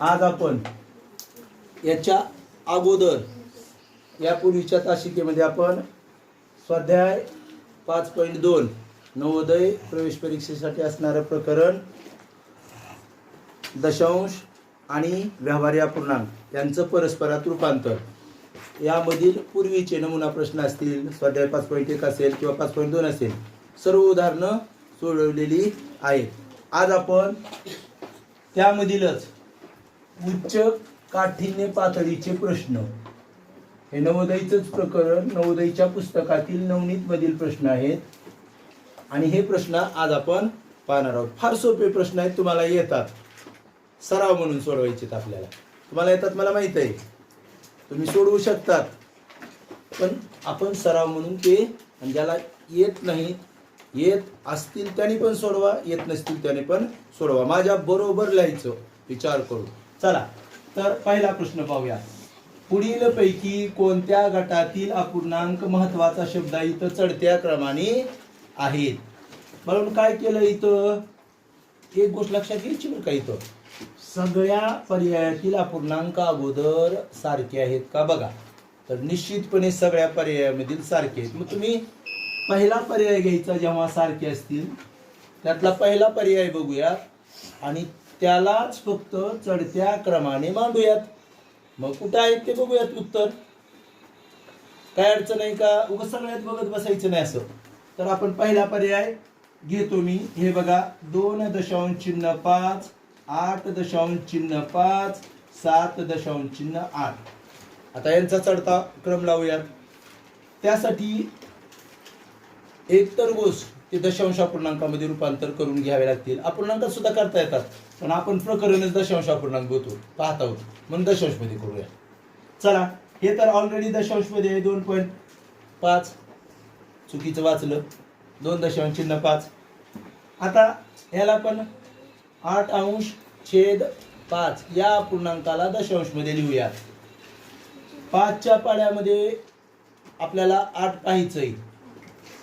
आज आपण याच्या अगोदर यापूर्वीच्या तासिकेमध्ये आपण स्वाध्याय पाच पॉईंट दोन नवोदय प्रवेश परीक्षेसाठी असणारं प्रकरण दशांश आणि व्यवहार्य अपूर्णांक यांचं परस्परात रूपांतर. यामधील पूर्वीचे नमुना प्रश्न असतील स्वाध्याय पाच पॉईंट एक असेल किंवा पाच पॉईंट दोन असेल सर्व उदाहरणं सोडवलेली आहेत. आज आपण त्यामधीलच उच्च काठिण्य पातळीचे प्रश्न. हे नवोदयचंच प्रकरण नवोदयच्या पुस्तकातील नवनीतमधील प्रश्न आहेत. आणि हे प्रश्न आज आपण पाहणार आहोत. फार सोपे प्रश्न आहेत तुम्हाला येतात. सराव म्हणून सोडवायचे आपल्याला. तुम्हाला येतात मला माहीत आहे. तुम्ही सोडवू शकतात. पण आपण सराव म्हणून ते आणि ज्याला येत नाही येत असतील त्याने पण सोडवा येत नसतील त्याने पण सोडवा. माझ्या बरोबर लिहायचं विचार करू चला तर पहिला प्रश्न पाहूया. पुढील पैकी कोणत्या गटातील अपूर्णांक महत्त्वाचा शब्द इथं चढत्या क्रमाने आहेत? म्हणून काय केलं इथं? एक गोष्ट लक्षात घ्यायची बरं का इथं. सगळ्या पर्यायातील अपूर्णांक अगोदर सारखे आहेत का? बघा. तर निश्चितपणे सगळ्या पर्यायामधील सारखे आहेत. मग तुम्ही पहिला पर्याय घ्यायचा जेव्हा सारखे असतील त्यातला पहिला पर्याय बघूया. आणि त्यालाच फक्त चढत्या क्रमाने मांडूयात. मग कुठं आहेत ते बघूयात उत्तर. काय अडचण आहे का? उगाच सगळ्यात बघत बसायचं नाही असं. तर आपण पहिला पर्याय घेतो मी. हे बघा दोन दशांश चिन्ह पाच आठ दशांश चिन्ह पाच सात दशांश चिन्ह आठ. आता यांचा चढता क्रम लावूयात. त्यासाठी एक तर गोष्ट ते दशांश अपूर्णांकामध्ये रूपांतर करून घ्यावे लागतील. अपूर्णांकात सुद्धा करता येतात. पण आपण प्रकरणच दशांश अपूर्णांक होतो पाहत आहोत म्हणून दशांशमध्ये करूया. चला हे तर ऑलरेडी दशांशमध्ये आहे दोन पॉईंट पाच. चुकीचं वाचलं. दोन दशांश चिन्ह पाच. आता याला पण आठ अंश छेद पाच या पूर्णांकाला दशांशमध्ये लिहूया पाचच्या पाड्यामध्ये आपल्याला आठ पाहायचं आहे.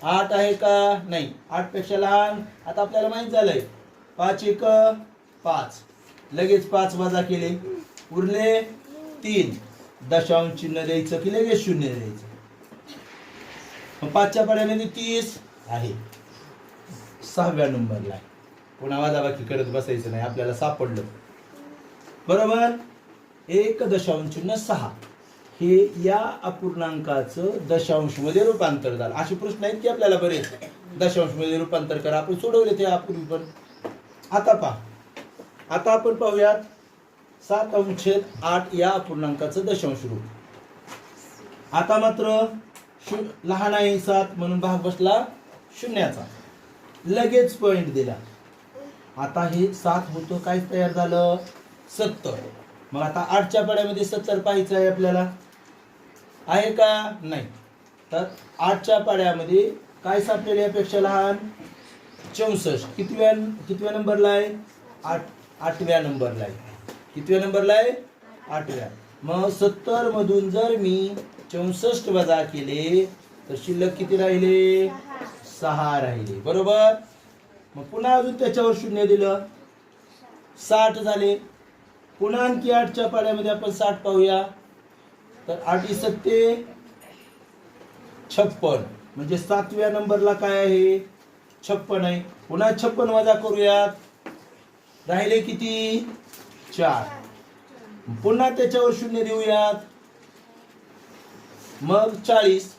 आठ आहे का? नाही. आठपेक्षा लहान. आता आपल्याला माहीत झालंय. पाच एक पाच. लगेच पाच वजा केले. उरले तीन. दशांश चिन्ह द्यायचं की लगेच शून्य द्यायचं. मग पाचच्या पाड्यामध्ये तीस आहे. सहाव्या नंबरला आहे. पुन्हा वाजाबाकी करत बसायचं नाही. आपल्याला सापडलं. बरोबर? एक दशांश चिन्ह सहा. हे या अपूर्णांकाचं दशांशमध्ये रूपांतर झालं. असे प्रश्न आहेत की आपल्याला बरेच दशांशमध्ये रूपांतर करा. आपण सोडवले ते आपण पण. आता पहा. आता आपण पाहूयात सात अंशेद आठ या अपूर्णांकाचं दशांश रूप. आता मात्र शू लहान आहे सात म्हणून भाग बसला शून्याचा. लगेच पॉइंट दिला. आता हे सात होतं काय तयार झालं सत्तर. मग आता आठच्या पाड्यामध्ये सत्तर पाहायचं आहे आपल्याला. आहे का नाही? तर आठच्या पाड्यामध्ये काय सापडेल यापेक्षा लहान? चौसष्ट. कितव्या कितव्या नंबरला आहे? आठ आठव्या नंबरला आहे. कितव्या नंबरला आहे? आठव्या. मग सत्तर मधून जर मी चौसष्ट वजा केले तर शिल्लक किती राहिले? सहा राहिले. बरोबर? मग पुन्हा अजून त्याच्यावर शून्य दिलं. साठ झाले. पुन्हा आणखी आठच्या पाड्यामध्ये आपण साठ पाहूया. तर आठ सत्ते छप्पन म्हणजे सातव्या नंबरला काय आहे? छप्पन आहे. पुन्हा छप्पन वजा करूयात. राहिले किती? चार. पुन्हा त्याच्यावर शून्य देऊयात. मग चाळीस.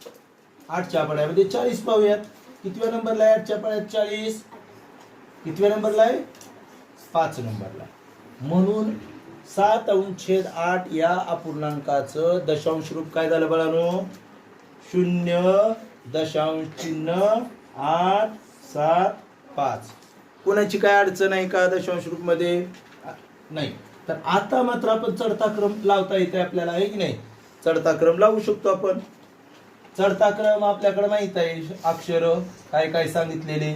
आठच्या पाड्यामध्ये चाळीस पाहूयात. कितव्या नंबरला आहे? आठच्या पाड्यात चाळीस. कितव्या नंबरला आहे? पाच नंबरला म्हणून सात अंशेद आठ या अपूर्णांकाचं दशांश रूप काय झालं बघानो शून्य दशांश चिन्ह आठ सात पाच. कोणाची काय अडचण आहे का दशांश रूपमध्ये नाही. तर आता मात्र आपण चढता क्रम लावता येते आपल्याला आहे की नाही? चढता क्रम लावू शकतो आपण. चढता क्रम आपल्याकडे माहीत आहे. अक्षर काय काय सांगितलेले?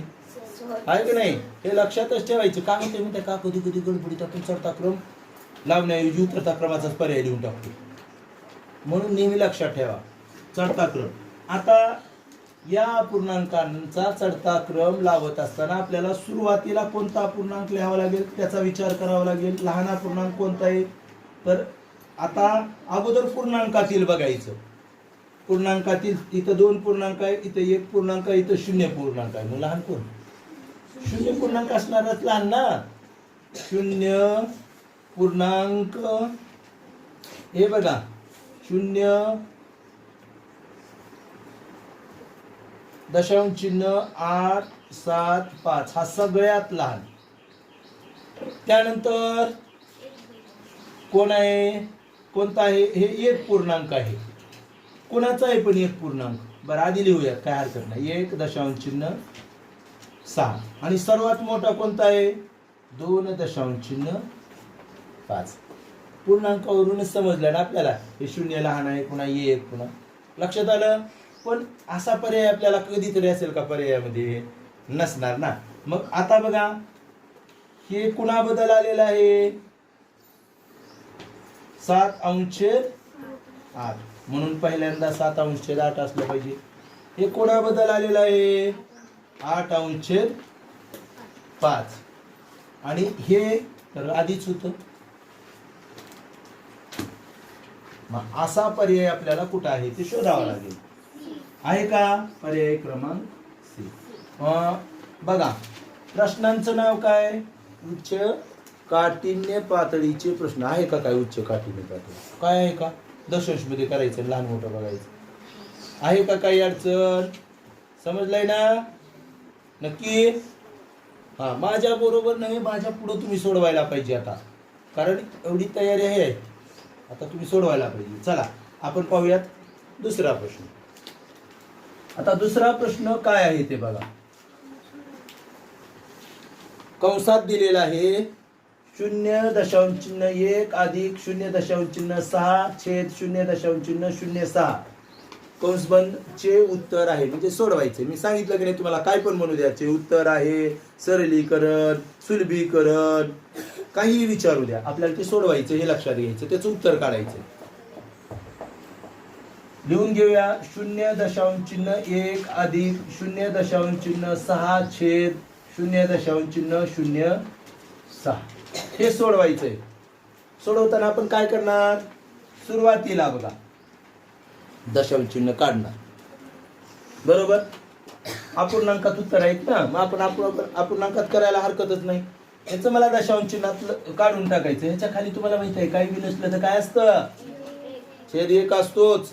आहे की नाही? हे लक्षातच ठेवायचं. का म्हणते म्हणते का कधी कधी गडबडीत आपण चढता क्रम लावण्याऐवजी उतरता क्रमाचाच पर्याय देऊन टाकतो. म्हणून नेहमी लक्षात ठेवा. चढता क्रम. आता या अपूर्णांकांचा चढता क्रम लावत असताना आपल्याला सुरुवातीला कोणता अपूर्णांक लिहावा लागेल? त्याचा विचार करावा लागेल. लहान अपूर्णांक कोणता आहे? तर आता अगोदर पूर्णांकातील बघायचं. पूर्णांकातील इथं दोन पूर्णांक आहे इथं एक पूर्णांक आहे इथं शून्य पूर्णांक आहे. मग लहान कोण? शून्य पूर्णांक असणारच लहान ना? शून्य पूर्णांक. हे बघा शून्य दशांश चिन्ह आठ सात पाच हा सगळ्यात लहान. त्यानंतर कोण आहे? कोणता आहे? हे एक पूर्णांक आहे. कोणाचा आहे पण एक पूर्णांक? बरं आधी लिहूया काय हरकत नाही. एक दशांश चिन्ह सहा. आणि सर्वात मोठा कोणता आहे? दोन दशांश चिन्ह पाच. पूर्णांकावरूनच समजलं ना आपल्याला. हे शून्य लहान आहे पुन्हा एक पुन्हा. लक्षात आलं? पण असा पर्याय आपल्याला कधीतरी असेल का पर्यायामध्ये? नसणार ना. मग आता बघा. हे कुणाबद्दल आलेलं आहे? सात अंश आठ. म्हणून पहिल्यांदा सात अंशछेद आठ असलं पाहिजे. हे कोणाबद्दल आलेलं आहे? आठ अंशछेद पाच. आणि हे तर आधीच होतं. मग असा पर्याय आपल्याला कुठं आहे ते शोधावा लागेल. आहे का? पर्याय क्रमांक सी. अं, बघा प्रश्नांचं नाव काय? उच्च काठिण्य पातळीचे प्रश्न. आहे का काय उच्च काठिण्य पातळी? काय आहे का? दशांशमध्ये करायचं लहान मोठं बघायचं. आहे का काही अडचण? समजलंय ना? नक्की? हा माझ्या बरोबर नाही माझ्या पुढे तुम्ही सोडवायला पाहिजे आता. कारण एवढी तयारी आहे. आता तुम्ही सोडवायला पाहिजे. चला आपण पाहूयात दुसरा प्रश्न. आता दुसरा प्रश्न काय आहे ते बघा. कंसात दिलेला आहे शून्य दशांश चिन्ह एक अधिक शून्य दशांश चिन्ह सहा छेद शून्य दशांश चिन्ह शून्य सहा. कंसबंद चे उत्तर आहे. म्हणजे सोडवायचे. मी सांगितलं की नाही तुम्हाला? काय पण म्हणू द्याचे उत्तर आहे सरलीकरण सुलभीकरण काहीही विचारू द्या. आपल्याला ते सोडवायचं हे लक्षात घ्यायचं त्याचं उत्तर काढायचं. लिहून घेऊया. शून्य दशांश चिन्ह एक अधिक शून्य दशांश चिन्ह सहा छेद शून्य दशांश चिन्ह शून्य सहा. हे सोडवायचंय सोडवताना आपण काय करणार? सुरुवातीला बघा. दशांश चिन्ह काढणार. बरोबर? अपूर्णांकात उत्तर आहेत ना? मग आपण अपूर्ण अपूर्णांकात करायला हरकतच नाही. याचं मला दशांश चिन्हात काढून टाकायचं. ह्याच्या खाली तुम्हाला माहिती आहे काही बी नसलं तर काय असतं? छेद एक असतोच.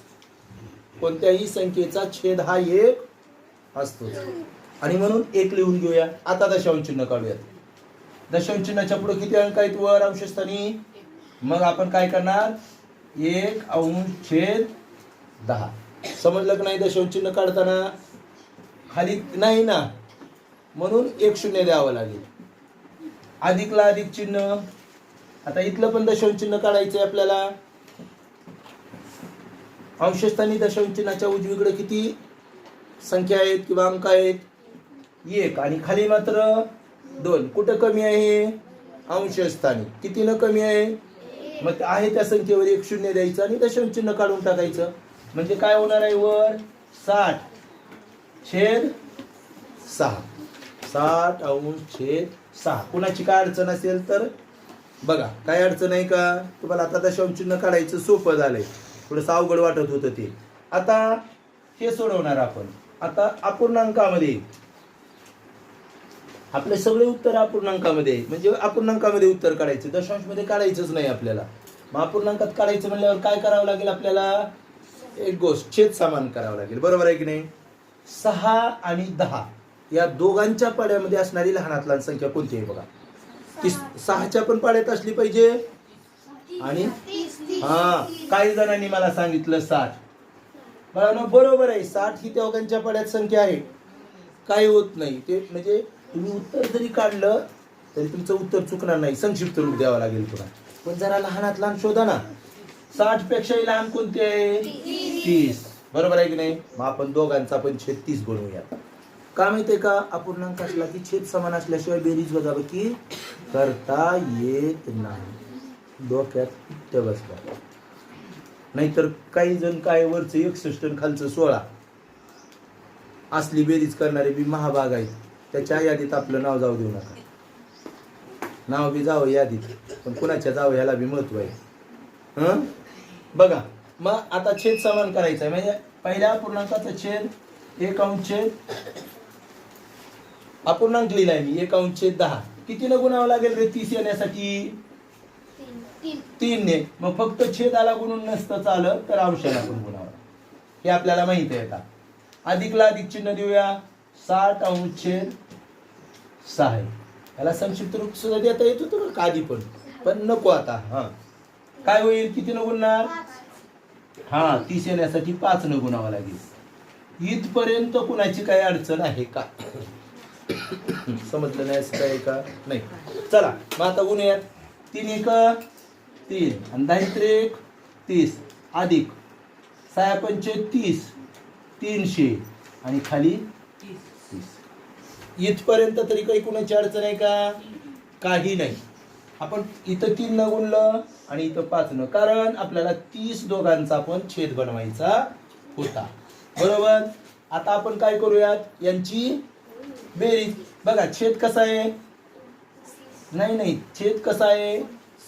कोणत्याही संख्येचा छेद हा एक असतो आणि म्हणून एक लिहून घेऊया. आता दशांश चिन्ह काढूयात. दशांश चिन्हाच्या पुढे किती अंक आहेत वर अंशस्थानी? मग आपण काय करणार? एक अंश छेद दहा. समजलं की नाही दशांश चिन्ह काढताना? खाली नाही ना? म्हणून एक शून्य द्यावं लागेल. अधिकला अधिक चिन्ह. आता इथलं पण दशांश चिन्ह काढायचंय आपल्याला. अंशस्थानी दशांश चिन्हाच्या उजवीकडे किती संख्या आहेत किंवा अंक आहेत? एक आणि खाली मात्र दोन. कुठं कमी आहे? अंशस्थानी. कितीनं कमी आहे? मग आहे त्या संख्येवर एक शून्य द्यायचं आणि दशांश चिन्ह काढून टाकायचं. म्हणजे काय होणार आहे वर? साठ. छेद सहा. साठ अंश छेद सहा. कुणाची काय अडचण असेल तर बघा काय अडचण आहे का? तुम्हाला आता दशांश चिन्ह काढायचं सोपं झालंय. थोडंसं अवघड वाटत होतं ते. आता हे सोडवणार आपण. आता अपूर्णांकामध्ये. आपले सगळे उत्तर अपूर्णांकामध्ये. म्हणजे अपूर्णांकामध्ये उत्तर काढायचे. दशांशमध्ये काढायचंच नाही आपल्याला. मग अपूर्णांकात काढायचं म्हणल्यावर काय करावं लागेल आपल्याला? एक गोष्ट छेद सामान करावं लागेल. बरोबर आहे की नाही? सहा आणि दहा. या दोघांच्या पाड्यामध्ये असणारी लहानात लहान संख्या कोणती आहे बघा? ती सहाच्या पण पाड्यात असली पाहिजे. आणि? हा काही जणांनी मला सांगितलं साठ. मला बरोबर आहे. साठ ही दोघांच्या पाड्यात संख्या आहे. काही होत नाही. ते म्हणजे तुम्ही उत्तर जरी काढलं तरी तुमचं उत्तर चुकणार नाही. संक्षिप्त रूप द्यावं लागेल तुला पण जरा लहानात लहान शोधा ना. साठ पेक्षाही लहान कोणते आहे? तीस. बरोबर आहे की नाही? मग आपण दोघांचा पण छत्तीस बनवूया का माहितीये का? अपूर्णांक असला की छेद समान असल्याशिवाय बेरीज वजाबाकी करता येत नाही. डोक्यात पित्त नाहीतर काही जण काय वरचं एकसष्ट खालचं सोळा असली बेरीज करणारे बी महाभाग आहेत. त्याच्या यादीत आपलं नाव जाऊ देऊ नका. नाव बी जावं यादीत पण कुणाच्या जावं ह्याला बी महत्त्व आहे. हं? बघा मग आता छेद समान करायचा आहे. म्हणजे पहिल्या पूर्णांकाचा छेद एक अंश छेद अपूर्णांक लिहिलाय मी एक अंश छेद दहा. कितीनं गुणावं लागेल रे तीस येण्यासाठी? तीन. तीनने. मग फक्त छेदाला गुणून नसतं चालं तर अंशाला पण गुणावं. हे आपल्याला माहीत आहे आता. अधिकला अधिक चिन्ह देऊया. साठ अंश छेद सहा. आहे याला संक्षिप्त रूप सुद्धा देता येत होतं का? आधी पण. पण नको आता हा. काय होईल? किती न गुणणार? हा तीस येण्यासाठी पाच न गुणावं लागेल. इथपर्यंत कुणाची काही अडचण आहे का? समजलं नाही असं काय का? नाही. चला मग आता गुणूयात तीन एक तीन. आणि दहा त्रेक तीस. अधिक. सहा पंचे तीस तीनशे. आणि खाली तीस. इथपर्यंत तरी काही कुणाची अडचण आहे का? काही नाही. आपण इथं तीन न गुणलं आणि इथं पाच न. कारण आपल्याला तीस दोघांचा पण छेद बनवायचा होता. बरोबर? आता आपण काय करूयात? यांची बेरीज बघा छेद कसा आहे? नाही नाही छेद कसा आहे?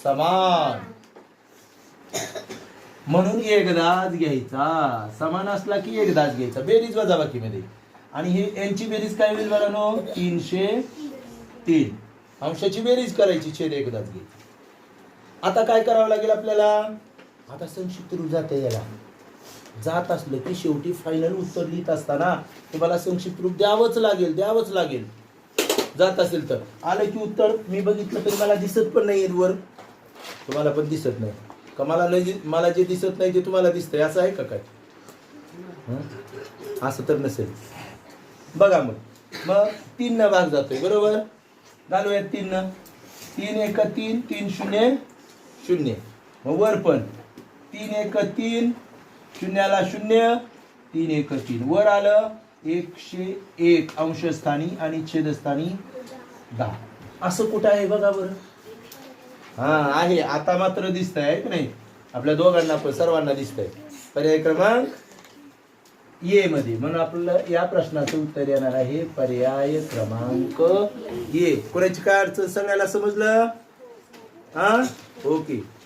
समान. म्हणून एकदाच घ्यायचा. समान असला की एकदाच घ्यायचा. बेरीज वजाबाकीमध्ये. आणि हे यांची बेरीज काय होईल बरं नो तीनशे तीन. अंशाची बेरीज करायची छेद एकदाच घ्यायची. आता काय करावं लागेल आपल्याला? आता संक्षिप्त रूप जाते याला. जात असलं की शेवटी फायनल उत्तर लिहित असताना तुम्हाला संक्षिप्त रूप द्यावंच लागेल द्यावंच लागेल. जात असेल तर. आलं की उत्तर मी बघितलं तरी मला दिसत पण नाही वर तुम्हाला पण दिसत नाही. का मला मला जे दिसत नाही ते तुम्हाला दिसतंय असं आहे का काय? असं तर नसेल. बघा मग. मग तीन न भाग जातोय बरोबर? घालूयात तीन न तीन एक तीन तीन शून्य शून्य. मग वर पण. तीन एक तीन शून्याला शून्य तीन एक तीन. वर आलं एकशे एक अंशस्थानी आणि छेदस्थानी दहा. असं कुठं आहे बघा बरं. हा आहे. आता मात्र दिसत आहे की नाही? आपल्या दोघांना पण सर्वांना दिसतंय. पर्याय क्रमांक ये मध्ये. म्हणून आपल्याला या प्रश्नाचं उत्तर येणार आहे. पर्याय क्रमांक ये कोणाची काय अडचण? सगळ्याला समजलं? हा? ओके.